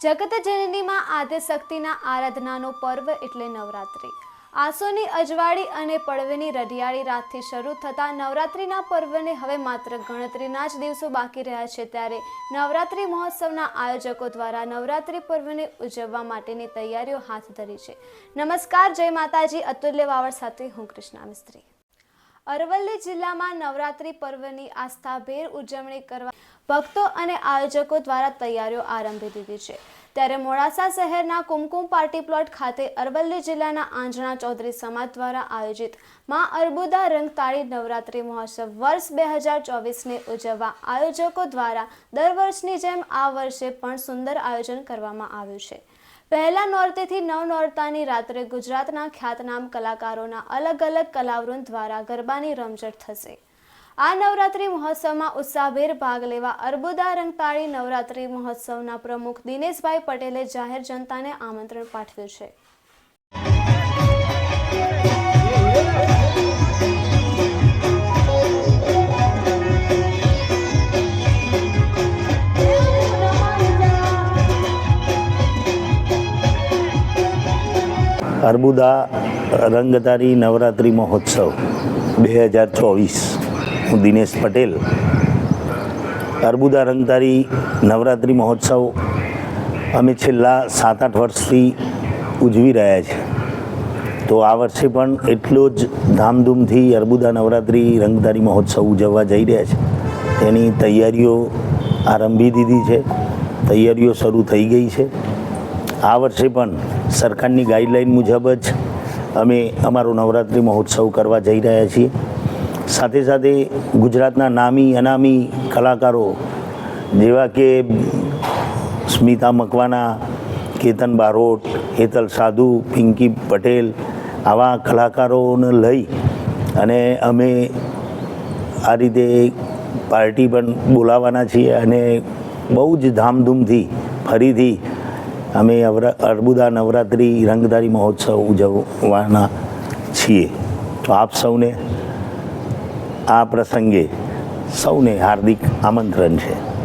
જગત જનનીમાં આદ્યશક્તિના આરાધનાનો પર્વ એટલે નવરાત્રિ. આસોની અજવાળી અને પડવેની રઢિયાળી રાતથી શરૂ થતા નવરાત્રિના પર્વને હવે માત્ર ગણતરીના જ દિવસો બાકી રહ્યા છે ત્યારે નવરાત્રિ મહોત્સવના આયોજકો દ્વારા નવરાત્રિ પર્વને ઉજવવા માટેની તૈયારીઓ હાથ ધરી છે. નમસ્કાર, જય માતાજી. અતુલ્ય વાવડ સાથે હું કૃષ્ણા મિસ્ત્રી. અરવલ્લી જિલ્લામાં નવરાત્રિ પર્વની આસ્થાભેર ઉજવણી કરવા ભક્તો અને આયોજકો દ્વારા તૈયારીઓ આરંભી દીધી છે. ત્યારે મોડાસા શહેરના કુમકુમ પાર્ટી પ્લોટ ખાતે અરવલ્લી જિલ્લાના આંજણા ચૌધરી સમાજ દ્વારા આયોજિત મા અર્બુદા રંગતાળી નવરાત્રિ મહોત્સવ વર્ષ બે હજાર ચોવીસને ઉજવવા આયોજકો દ્વારા દર વર્ષની જેમ આ વર્ષે પણ સુંદર આયોજન કરવામાં આવ્યું છે. પહેલા નોરતેથી નવ નોરતાની રાત્રે ગુજરાતના ખ્યાતનામ કલાકારોના અલગ અલગ કલાવૃંદ દ્વારા ગરબાની રમઝટ થશે. આ નવરાત્રિ મહોત્સવમાં ઉત્સાહભેર ભાગ લેવા અર્બુદા રંગતાળી નવરાત્રિ મહોત્સવના પ્રમુખ દિનેશભાઈ પટેલે જાહેર જનતાને આમંત્રણ પાઠવ્યું છે. અર્બુદા રંગતારી નવરાત્રિ મહોત્સવ, બે હજાર ચોવીસ. હું દિનેશ પટેલ. અર્બુદા રંગતારી નવરાત્રિ મહોત્સવ અમે છેલ્લા સાત આઠ વર્ષથી ઉજવી રહ્યા છીએ તો આ વર્ષે પણ એટલો જ ધામધૂમથી અર્બુદા નવરાત્રિ રંગતારી મહોત્સવ ઉજવવા જઈ રહ્યા છે. તેની તૈયારીઓ આરંભી દીધી છે. તૈયારીઓ શરૂ થઈ ગઈ છે. આ વર્ષે પણ સરકારની ગાઈડલાઈન મુજબ જ અમે અમારો નવરાત્રિ મહોત્સવ કરવા જઈ રહ્યા છીએ. સાથે સાથે ગુજરાતના નામી, અનામી કલાકારો જેવા કે સ્મિતા મકવાના, કેતન બારોટ, હેતલ સાધુ, પિંકી પટેલ આવા કલાકારોને લઈ અને અમે આ રીતે પાર્ટી પણ બોલાવવાના છીએ અને બહુ જ ધામધૂમથી, ફરીથી અમે અવરા- અર્બુદા નવરાત્રિ રંગધારી મહોત્સવ ઉજવવાના છીએ. તો આપ સૌને આ પ્રસંગે સૌને હાર્દિક આમંત્રણ છે.